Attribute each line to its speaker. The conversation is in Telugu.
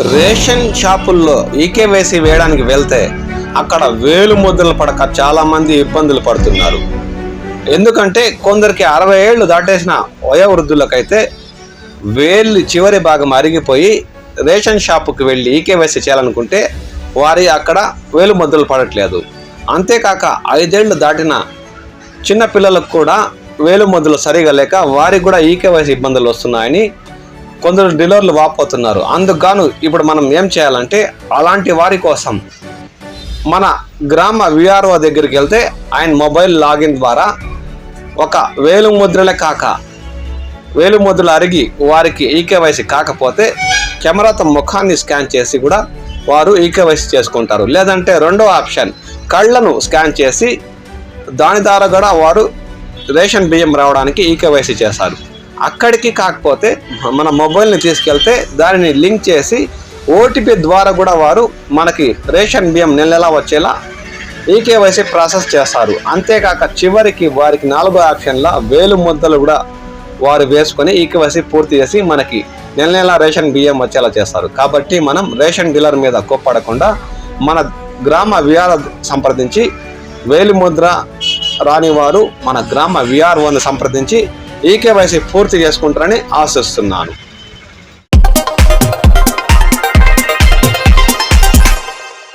Speaker 1: రేషన్ షాపుల్లో ఈకేవైసీ వేయడానికి వెళ్తే అక్కడ వేలు ముద్రలు పడక చాలామంది ఇబ్బందులు పడుతున్నారు. ఎందుకంటే కొందరికి అరవై ఏళ్ళు దాటేసిన వయోవృద్ధులకైతే వేలు చివరి భాగం అరిగిపోయి రేషన్ షాపుకి వెళ్ళి ఈకేవైసీ చేయాలనుకుంటే వారి అక్కడ వేలు ముద్రలు పడట్లేదు. అంతేకాక ఐదేళ్ళు దాటిన చిన్న పిల్లలకు కూడా వేలు ముద్రలు సరిగా లేక వారికి కూడా ఈకేవైసీ ఇబ్బందులు వస్తున్నాయని కొందరు డీలర్లు వాపోతున్నారు. అందుకు ఇప్పుడు మనం ఏం చేయాలంటే అలాంటి వారి కోసం మన గ్రామ విఆర్ఓ దగ్గరికి వెళ్తే ఆయన మొబైల్ లాగిన్ ద్వారా ఒక వేలు ముద్రలే కాక వేలు ముద్రలు అరిగి వారికి ఈకేవైసీ కాకపోతే కెమెరాతో ముఖాన్ని స్కాన్ చేసి కూడా వారు ఈకేవైసీ చేసుకుంటారు. లేదంటే రెండో ఆప్షన్ కళ్ళను స్కాన్ చేసి దాని ద్వారా కూడా వారు రేషన్ బియ్యం రావడానికి ఈకేవైసీ చేస్తారు. అక్కడికి కాకపోతే మన మొబైల్ని తీసుకెళ్తే దానిని లింక్ చేసి ఓటీపీ ద్వారా కూడా వారు మనకి రేషన్ బియ్యం నెల నెలా వచ్చేలా ఈకేవైసీ ప్రాసెస్ చేస్తారు. అంతేకాక చివరికి వారికి నాలుగో ఆప్షన్ల వేలు ముద్దలు కూడా వారు వేసుకొని ఈకేవైసీ పూర్తి చేసి మనకి నెల నెల రేషన్ బియ్యం వచ్చేలా చేస్తారు. కాబట్టి మనం రేషన్ డీలర్ మీద కోప్పడకుండా మన గ్రామ విఆర్ సంప్రదించి వేలిముద్ర రాని వారు మన గ్రామ విఆర్ఓని సంప్రదించి ఈకేవైసీ పూర్తి చేసుకుంటారని ఆశిస్తున్నాను.